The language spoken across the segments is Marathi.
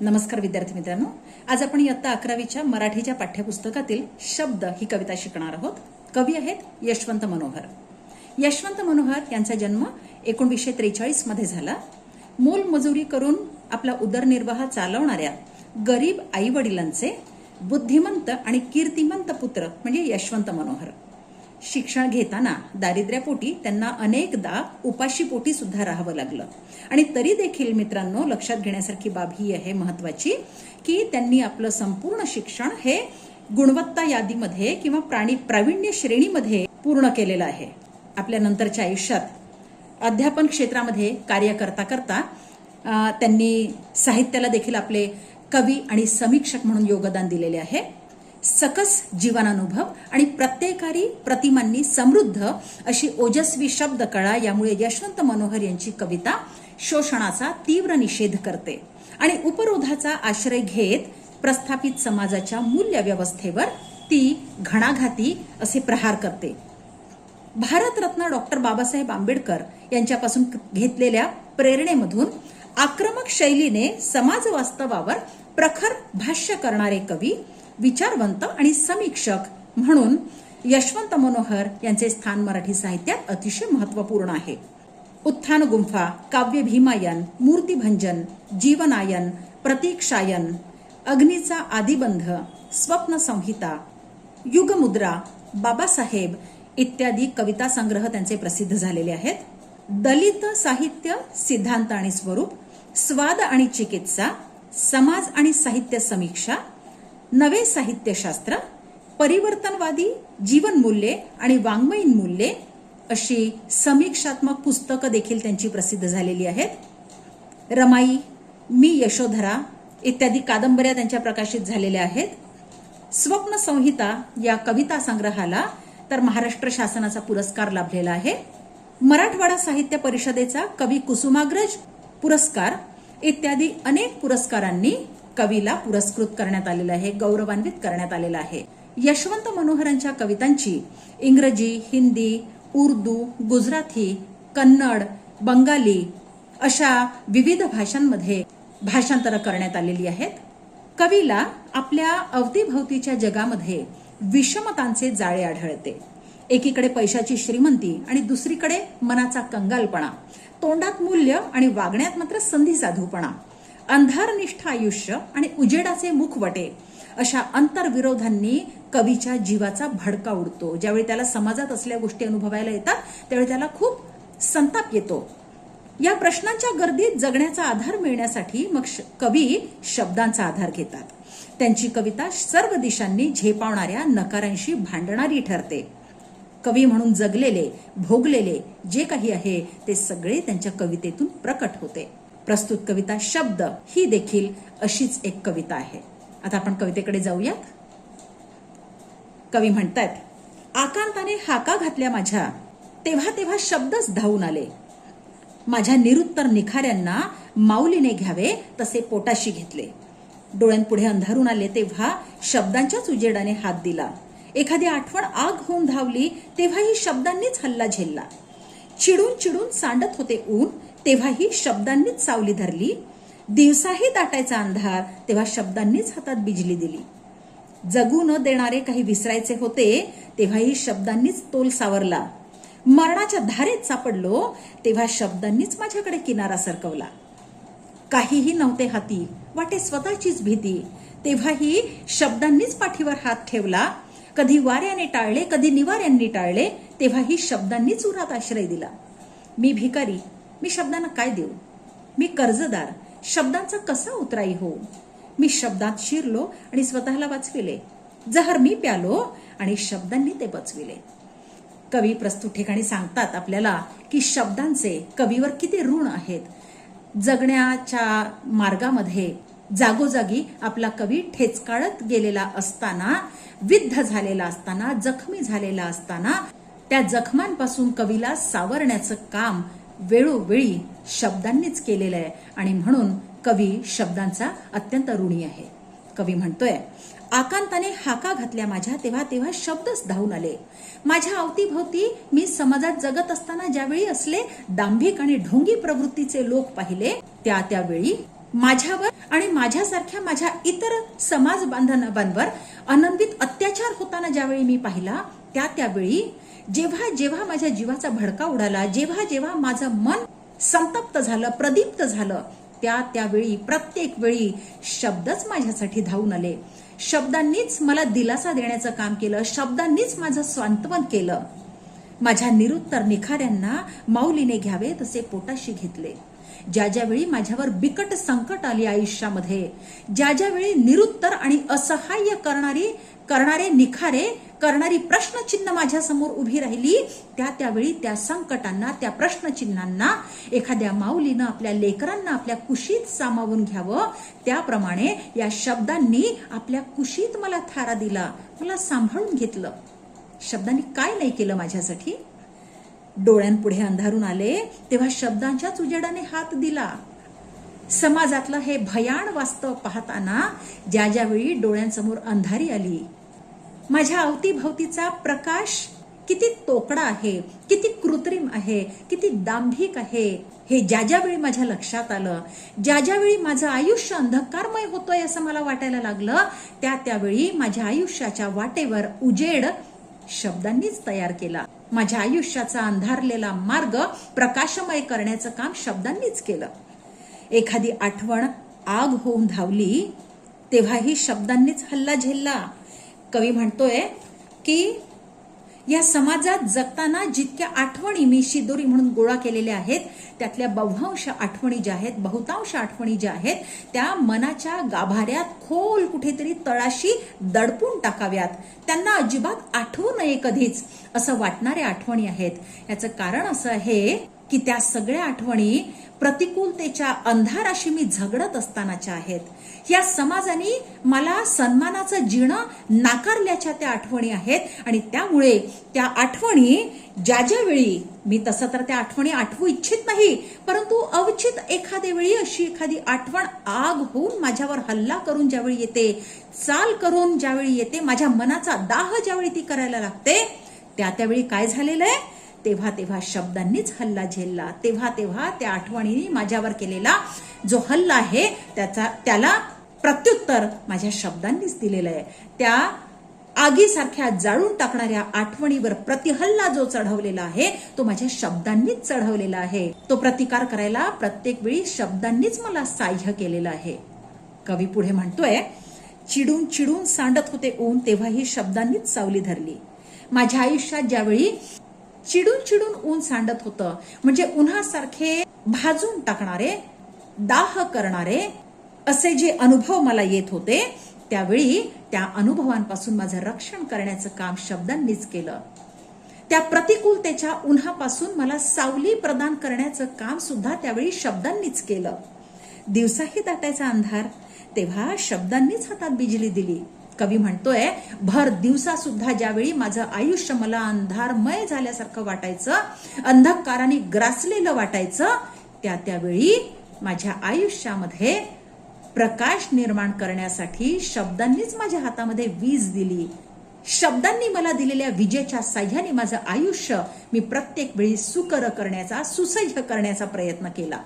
नमस्कार विद्यार्थी मित्रांनो. आज आपण इयत्ता अकरावीच्या मराठीच्या पाठ्यपुस्तकातील शब्द ही कविता शिकणार आहोत. कवी आहेत यशवंत मनोहर. यशवंत मनोहर यांचा जन्म एकोणीसशे त्रेचाळीसमध्ये झाला मोलमजुरी करून आपला उदरनिर्वाह चालवणाऱ्या गरीब आई वडिलांचे बुद्धिमंत आणि कीर्तिमंत पुत्र म्हणजे यशवंत मनोहर. शिक्षण घेताना दारिद्र्यापोटी त्यांना अनेकदा उपाशीपोटी सुद्धा राहावं लागलं. आणि तरी देखील मित्रांनो लक्षात घेण्यासारखी बाब ही आहे महत्वाची की त्यांनी आपलं संपूर्ण शिक्षण हे गुणवत्ता यादीमध्ये किंवा प्राणी प्रावीण्य श्रेणीमध्ये पूर्ण केलेलं आहे. आपल्या नंतरच्या आयुष्यात अध्यापन क्षेत्रामध्ये कार्य करता करता त्यांनी साहित्याला देखील आपले कवी आणि समीक्षक म्हणून योगदान दिलेले आहे. सकस जीवनानुभव आणि प्रत्येकारी प्रतिमांनी समृद्ध अशी ओजस्वी शब्दकळा यामुळे यशवंत मनोहर यांची कविता शोषणाचा तीव्र निषेध करते आणि उपरोधाचा आश्रय घेत प्रस्थापित समाजाच्या मूल्य व्यवस्थेवर ती घणाघाती असे प्रहार करते. भारतरत्न डॉक्टर बाबासाहेब आंबेडकर यांच्यापासून घेतलेल्या प्रेरणेमधून आक्रमक शैलीने समाज वास्तवावर प्रखर भाष्य करणारे कवी विचारवंत आणि समीक्षक म्हणून यशवंत मनोहर यांचे स्थान मराठी साहित्यात अतिशय महत्त्वपूर्ण आहे. उत्थान गुंफा काव्य भीमायन मूर्तिभंजन जीवनायन प्रतीक्षायन अग्नीचा आदिबंध स्वप्न संहिता युगमुद्रा बाबासाहेब इत्यादी कविता संग्रह त्यांचे प्रसिद्ध झालेले आहेत. दलित साहित्य सिद्धांत आणि स्वरूप स्वाद आणि चिकित्सा समाज आणि साहित्य समीक्षा नवे साहित्यशास्त्र परिवर्तनवादी जीवनमूल्ये आणि वाङ्मयीन मूल्ये अशी समीक्षात्मक पुस्तकं देखील त्यांची प्रसिद्ध झालेली आहेत. रमाई मी यशोधरा इत्यादी कादंबऱ्या त्यांच्या प्रकाशित झालेल्या आहेत. स्वप्न संहिता या कविता संग्रहाला तर महाराष्ट्र शासनाचा पुरस्कार लाभलेला आहे. मराठवाडा साहित्य परिषदेचा कवी कुसुमाग्रज पुरस्कार इत्यादी अनेक पुरस्कारांनी कवीला पुरस्कृत करण्यात आलेलं आहे गौरवान्वित करण्यात आलेलं आहे. यशवंत मनोहरांच्या कवितांची इंग्रजी हिंदी उर्दू गुजराती कन्नड बंगाली अशा विविध भाषांमध्ये भाषांतरं करण्यात आलेली आहेत. कवीला आपल्या अवतीभवतीच्या जगामध्ये विषमतांचे जाळे आढळते. एकीकडे पैशाची श्रीमंती आणि दुसरीकडे मनाचा कंगालपणा तोंडात मूल्य आणि वागण्यात मात्र संधी साधूपणा. अंधारनिष्ठ आयुष्य आणि उजेडाचे मुखवटे अशा अंतर्विरोधांनी कवीच्या जीवाचा भडका उडतो. ज्यावेळी त्याला समाजात असल्या गोष्टी अनुभवायला येतात त्यावेळी त्याला खूप संताप येतो. या प्रश्नांच्या गर्दीत जगण्याचा आधार मिळण्यासाठी मग श- कवी शब्दांचा आधार घेतात. त्यांची कविता सर्व दिशांनी झेपावणाऱ्या नकारांशी भांडणारी ठरते. कवी म्हणून जगलेले भोगलेले जे काही आहे ते सगळे त्यांच्या कवितेतून प्रकट होते. प्रस्तुत कविता शब्द ही देखील अशीच एक कविता आहे. आता आपण कवितेकडे जाऊयात. कवी म्हणतायत आकांताने हाका घातल्या माझ्या तेव्हा तेव्हा शब्दच धावून आले. माझ्या निरुत्तर निखाऱ्यांना माऊलीने घ्यावे तसे पोटाशी घेतले. डोळ्यांपुढे अंधारून आले तेव्हा शब्दांच्याच उजेडाने हात दिला. एखादी आठवण आग होऊन धावली तेव्हाही शब्दांनीच हल्ला झेलला. चिडून चिडून सांडत होते ऊन तेव्हाही शब्दांनीच सावली धरली. दिवसाही दाटायचा अंधार तेव्हा शब्दांनीच हातात बिजली दिली. जगू न देणारे काही विसरायचे होते तेव्हाही शब्दांनीच तोल सावरला. मरणाच्या धारेत सापडलो तेव्हा शब्दांनीच माझ्याकडे किनारा सरकवला. काहीही नव्हते हाती वाटे स्वतःचीच भीती. तेव्हाही शब्दांनीच पाठीवर हात ठेवला. कधी वाऱ्याने टाळले कधी निवाऱ्यांनी टाळले तेव्हाही शब्दांनीच उरात आश्रय दिला. मी भिकारी मी शब्दांना काय देऊ? मी कर्जदार. शब्दांचा कसा उतराई हो मी शब्दात शिरलो आणि स्वतःला वाचविले. जहर मी प्यालो आणि शब्दांनी ते बचविले. कवी प्रस्तुत ठिकाणी सांगतात आपल्याला की शब्दांचे कवीवर किती ऋण आहेत. जगण्याच्या मार्गामध्ये जागोजागी आपला कवी ठेचकाळत गेलेला असताना विद्ध झालेला असताना जखमी झालेला असताना त्या जखमांपासून कवीला सावरण्याचं काम वेळोवेळी शब्दांनीच केलेलं आहे. आणि म्हणून कवी शब्दांचा अत्यंत ऋणी आहे. कवी म्हणतोय आकांताने हाका घातल्या माझ्या तेव्हा तेव्हा शब्दच धावून आले. माझ्या अवतीभोवती मी समाजात जगत असताना ज्यावेळी असले दांभिक आणि ढोंगी प्रवृत्तीचे लोक पाहिले त्या त्यावेळी माझ्यावर आणि माझ्यासारख्या माझ्या इतर समाज बांधवांवर आनंदित अत्याचार होताना ज्यावेळी मी पाहिला त्या त्यावेळी जेव्हा जेव्हा माझ्या जीवाचा भडका उडाला जेव्हा जेव्हा माझं मन संतप्त झालं प्रदीप्त झालं त्या त्यावेळी प्रत्येक वेळी शब्दच माझ्यासाठी धावून आले. शब्दांनीच मला दिलासा देण्याचं काम केलं शब्दांनीच माझं सांत्वन केलं. माझ्या निरुत्तर निखाऱ्यांना माऊलीने घ्यावे तसे पोटाशी घेतले. ज्या ज्यावेळी माझ्यावर बिकट संकट आली आयुष्यामध्ये ज्या ज्यावेळी निरुत्तर आणि असहाय्य करणारी करणारे निखारे करणारी प्रश्नचिन्ह माझ्यासमोर उभी राहिली त्या त्यावेळी त्या संकटांना त्या प्रश्नचिन्हांना एखाद्या माऊलीनं आपल्या लेकरांना आपल्या कुशीत सामावून घ्यावं. त्याप्रमाणे या शब्दांनी आपल्या कुशीत मला थारा दिला मला सांभाळून घेतलं. शब्दांनी काय नाही केलं माझ्यासाठी? डोळ्यांपुढे अंधारून आले तेव्हा शब्दांच्याच उजेडाने हात दिला. समाजातलं हे भयाण वास्तव पाहताना ज्या ज्यावेळी डोळ्यांसमोर अंधारी आली माझ्या अवतीभवतीचा प्रकाश किती तोकडा आहे किती कृत्रिम आहे किती दांभिक आहे हे ज्या ज्यावेळी माझ्या लक्षात आलं ज्या ज्यावेळी माझं आयुष्य अंधकारमय होतोय असं मला वाटायला लागलं त्या त्यावेळी माझ्या आयुष्याच्या वाटेवर उजेड शब्दांनीच तयार केला. माझ्या आयुष्याचा अंधारलेला मार्ग प्रकाशमय करण्याचं काम शब्दांनीच केलं. एखादी आठवण आग होऊन धावली तेव्हाही शब्दांनीच हल्ला झेलला. कवी म्हणतोय की या समाजात जगताना जितक्या आठवणी मी शिदोरी म्हणून गोळा केलेल्या आहेत त्यातल्या बहुतांश आठवणी ज्या आहेत बहुतांश आठवणी ज्या आहेत त्या मनाच्या गाभाऱ्यात खोल कुठेतरी तळाशी दडपून टाकाव्यात. त्यांना अजिबात आठवू नये कधीच असं वाटणाऱ्या आठवणी आहेत. याचं कारण असं आहे की त्या सगळ्या आठवणी प्रतिकूलतेच्या अंधाराशी मी झगडत असतानाच्या आहेत. या समाजाने मला सन्मानाचं जिणं नाकारल्याच्या त्या आठवणी आहेत आणि त्यामुळे त्या आठवणी ज्या ज्या वेळी मी तसं तर त्या आठवणी आठवू इच्छित नाही परंतु अवचित एखाद्या वेळी अशी एखादी आठवण आग होऊन माझ्यावर हल्ला करून ज्यावेळी येते चाल करून ज्यावेळी येते माझ्या मनाचा दाह ज्यावेळी ती करायला लागते त्या त्यावेळी काय झालेलं आहे? तेव्हा तेव्हा शब्दांनीच हल्ला झेलला. तेव्हा तेव्हा त्या आठवणीने माझ्यावर केलेला जो हल्ला आहे त्याचा त्याला प्रत्युत्तर माझ्या शब्दांनीच दिलेलं आहे. त्या आगीसारख्या जाळून टाकणाऱ्या आठवणीवर प्रतिहल्ला जो चढवलेला आहे तो माझ्या शब्दांनीच चढवलेला आहे. तो प्रतिकार करायला प्रत्येक वेळी शब्दांनीच मला साह्य केलेलं आहे. कवी पुढे म्हणतोय चिडून चिडून सांडत होते ऊन तेव्हाही शब्दांनीच सावली धरली. माझ्या आयुष्यात ज्यावेळी चिडून चिडून ऊन सांडत होतं. म्हणजे उन्हासारखे भाजून टाकणारे दाह करणारे असे जे अनुभव मला येत होते त्यावेळी त्या अनुभवांपासून माझं रक्षण करण्याचं काम शब्दांनीच केलं. त्या प्रतिकूलतेच्या उन्हापासून मला सावली प्रदान करण्याचं काम सुद्धा त्यावेळी शब्दांनीच केलं. दिवसाही दाटायचा अंधार तेव्हा शब्दांनीच हातात बिजली दिली. कवी म्हणतोय भर दिवसा सुद्धा ज्यावेळी माझं आयुष्य मला अंधारमय झाल्यासारखं वाटायचं अंधकाराने ग्रासलेलं वाटायचं त्या त्यावेळी माझ्या आयुष्यामध्ये प्रकाश निर्माण करण्यासाठी शब्दांनीच माझ्या हातामध्ये वीज दिली. शब्दांनी मला दिलेल्या विजेच्या साह्याने माझं आयुष्य मी प्रत्येक वेळी सुकर करण्याचा सुसह्य करण्याचा प्रयत्न केला.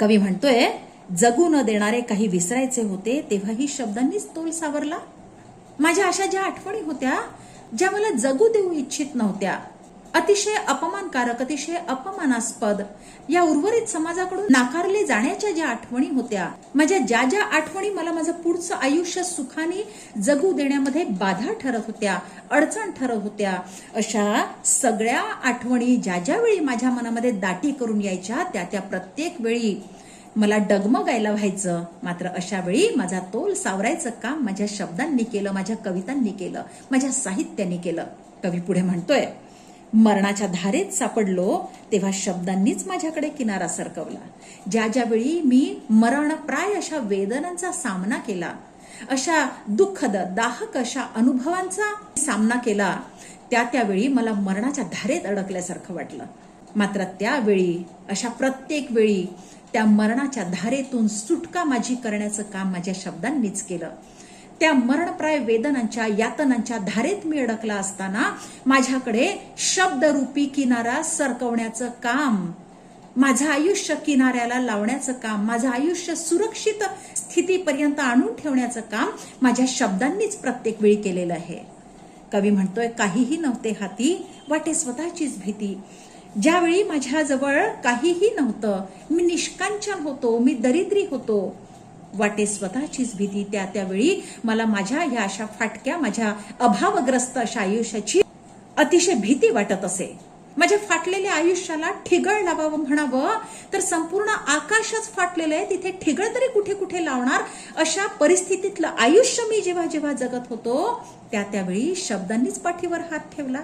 कवी म्हणतोय जगू न देणारे काही विसरायचे होते तेव्हाही शब्दांनीच तोल सावरला. माझ्या अशा ज्या आठवणी होत्या ज्या मला जगू देऊ इच्छित नव्हत्या अतिशय अपमानकारक अतिशय अपमानास्पद या उर्वरित समाजाकडून नाकारले जाण्याच्या ज्या आठवणी होत्या माझ्या ज्या ज्या आठवणी मला माझं पुढचं आयुष्य सुखाने जगू देण्यामध्ये बाधा ठरत होत्या अडचण ठरत होत्या अशा सगळ्या आठवणी ज्या ज्या वेळी माझ्या मनामध्ये दाटी करून यायच्या त्या त्या प्रत्येक वेळी मला डगमगायला व्हायचं. मात्र अशा वेळी माझा तोल सावरायचं काम माझ्या शब्दांनी केलं माझ्या कवितांनी केलं माझ्या साहित्याने केलं. कवी पुढे म्हणतोय मरणाच्या धारेत सापडलो तेव्हा शब्दांनीच माझ्याकडे किनारा सरकवला. ज्या ज्या वेळी मी मरणप्राय अशा वेदनांचा सामना केला अशा दुःखद दाहक अशा अनुभवांचा सामना केला त्या त्यावेळी मला मरणाच्या धारेत अडकल्यासारखं वाटलं. मात्र त्यावेळी अशा प्रत्येक वेळी त्या मरणाच्या धारेतून सुटका माझी करण्याचं काम माझ्या शब्दांनीच केलं. त्या मरणप्राय वेदनांच्या यातनांच्या धारेत मी अडकला असताना माझ्याकडे शब्दरूपी किनारा सरकवण्याचं काम माझं आयुष्य किनाऱ्याला लावण्याचं काम माझं आयुष्य सुरक्षित स्थितीपर्यंत आणून ठेवण्याचं काम माझ्या शब्दांनीच प्रत्येक वेळी केलेलं आहे. कवी म्हणतोय काहीही नव्हते हाती वाटे स्वतःचीच भीती. ज्यावेळी माझ्याजवळ काहीही नव्हतं मी निष्कांचन होतो मी दरिद्री होतो. वाटे स्वतःचीच भीती त्या त्यावेळी मला माझ्या ह्या अशा फाटक्या माझ्या अभावग्रस्त अशा आयुष्याची अतिशय भीती वाटत असे. म्हणजे माझ्या फाटलेल्या आयुष्याला ठिगळ लावावं म्हणावं तर संपूर्ण आकाशच फाटलेलं आहे. तिथे ठिगळ तरी कुठे कुठे लावणार? अशा परिस्थितीतलं आयुष्य मी जेव्हा जेव्हा जगत होतो त्या त्यावेळी शब्दांनीच पाठीवर हात ठेवला.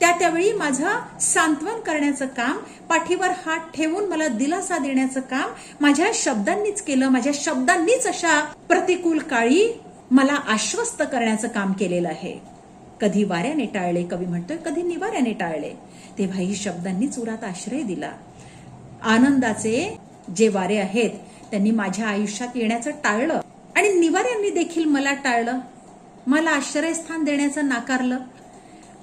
त्या त्यावेळी माझं सांत्वन करण्याचं काम पाठीवर हात ठेवून मला दिलासा देण्याचं काम माझ्या शब्दांनीच केलं. माझ्या शब्दांनीच अशा प्रतिकूल काळी मला आश्वस्त करण्याचं काम केलेलं आहे. कधी वाऱ्याने टाळले कवी म्हणतोय कधी निवाऱ्याने टाळले. तेव्हाही शब्दांनी चुरात आश्रय दिला. आनंदाचे जे वारे आहेत त्यांनी माझ्या आयुष्यात येण्याचं टाळलं. आणि निवाऱ्यांनी देखील मला टाळलं. मला आश्रयस्थान देण्याचं नाकारलं.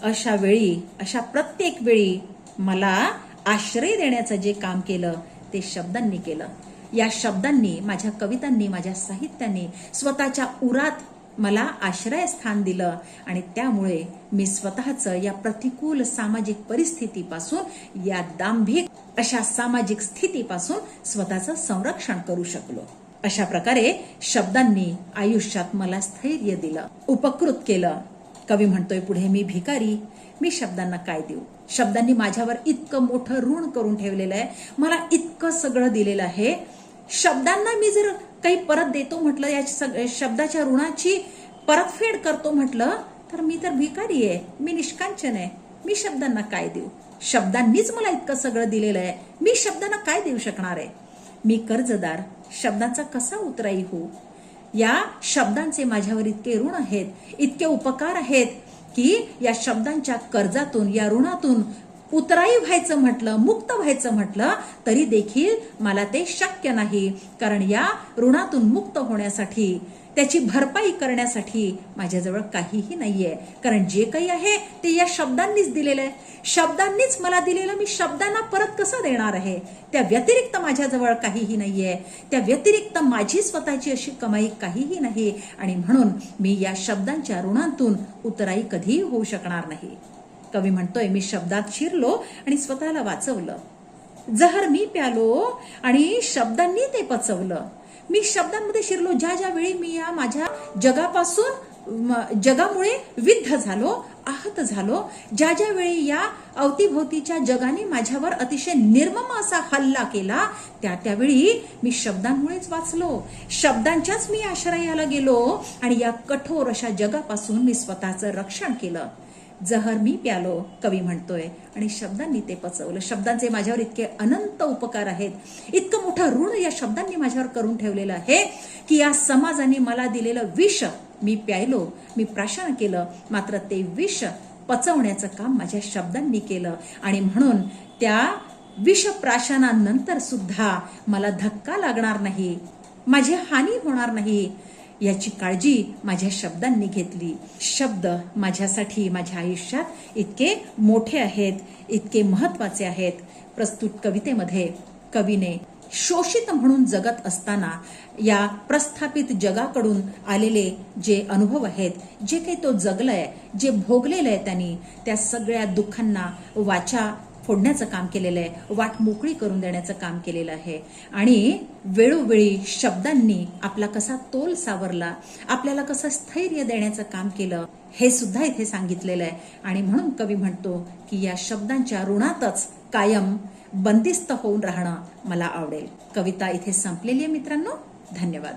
अशा वेळी अशा प्रत्येक वेळी मला आश्रय देण्याचं जे काम केलं ते शब्दांनी केलं. या शब्दांनी माझ्या कवितांनी माझ्या साहित्याने स्वतःच्या उरात मला आश्रयस्थान दिलं आणि त्यामुळे मी स्वतःचं या प्रतिकूल सामाजिक परिस्थितीपासून या दांभिक अशा सामाजिक स्थितीपासून स्वतःचं संरक्षण करू शकलो. अशा प्रकारे शब्दांनी आयुष्यात मला स्थैर्य दिलं उपकृत केलं. कवी म्हणतोय पुढे मी भिकारी मी शब्दांना काय देऊ? शब्दांनी माझ्यावर इतकं मोठं ऋण करून ठेवलेलं आहे मला इतकं सगळं दिलेलं आहे. शब्दांना मी जर काही परत देतो म्हटलं या शब्दाच्या ऋणाची परतफेड करतो म्हटलं तर मी तर भिकारी आहे मी निष्कांचन आहे मी शब्दांना काय देऊ? शब्दांनीच मला इतकं सगळं दिलेलं आहे मी शब्दांना काय देऊ शकणार आहे? मी कर्जदार शब्दांचा कसा उतराई होऊ? या शब्दांचे माझ्यावर इतके ऋण आहेत इतके उपकार आहेत की या शब्दांच्या कर्जातून या ऋणातून उतराई व्हायचं म्हटलं मुक्त व्हायचं म्हटलं तरी देखील मला ते शक्य नाही. कारण या ऋणातून मुक्त होण्यासाठी त्याची भरपाई करण्यासाठी माझ्याजवळ काहीही नाहीये. कारण जे काही आहे ते या शब्दांनीच दिलेलं आहे. शब्दांनीच मला दिलेलं मी शब्दांना परत कसं देणार आहे? त्या व्यतिरिक्त माझ्याजवळ काहीही नाहीये. त्या व्यतिरिक्त माझी स्वतःची अशी कमाई काहीही नाही. आणि म्हणून मी या शब्दांच्या ऋणांतून उतराई कधीही होऊ शकणार नाही. कवी म्हणतोय मी शब्दात शिरलो आणि स्वतःला वाचवलं. जहर मी प्यालो आणि शब्दांनी ते पचवलं. मी शब्दांमध्ये शिरलो ज्या ज्या वेळी मी या माझ्या जगापासून जगामुळे विद्ध झालो आहत झालो ज्या ज्या वेळी या अवतीभोवतीच्या जगाने माझ्यावर अतिशय निर्मम असा हल्ला केला त्या त्यावेळी मी शब्दांमुळेच वाचलो. शब्दांच्याच मी आश्रयाला गेलो आणि या कठोर अशा जगापासून मी स्वतःचं रक्षण केलं. जहर मी प्यालो कवी म्हणतोय. आणि शब्दांनी ते पचवलं. शब्दांचे माझ्यावर इतके अनंत उपकार आहेत इतकं मोठं ऋण या शब्दांनी माझ्यावर करून ठेवलेलं आहे की या समाजाने मला दिलेलं विष मी प्यायलो मी प्राशन केलं मात्र ते विष पचवण्याचं काम माझ्या शब्दांनी केलं. आणि म्हणून त्या विषप्राशनानंतर सुद्धा मला धक्का लागणार नाही माझी हानी होणार नाही याची काळजी माझ्या शब्दांनी घेतली. शब्द माझ्यासाठी माझ्या आयुष्यात इतके मोठे आहेत इतके महत्त्वाचे आहेत. प्रस्तुत कवितेमध्ये कवीने शोषित म्हणून जगत असताना या प्रस्थापित जगाकडून आलेले जे अनुभव आहेत जे काही तो जगलाय जे भोगलेलं आहे त्यांनी त्या सगळ्या दुःखांना वाचा फोडण्याचं काम केलेलं आहे वाट मोकळी करून देण्याचं काम केलेलं आहे. आणि वेळोवेळी शब्दांनी आपला कसा तोल सावरला आपल्याला कसं स्थैर्य देण्याचं काम केलं हे सुद्धा इथे सांगितलेलं आहे. आणि म्हणून कवी म्हणतो की या शब्दांच्या ऋणातच कायम बंदिस्त होऊन राहणं मला आवडेल. कविता इथे संपलेली आहे मित्रांनो. धन्यवाद.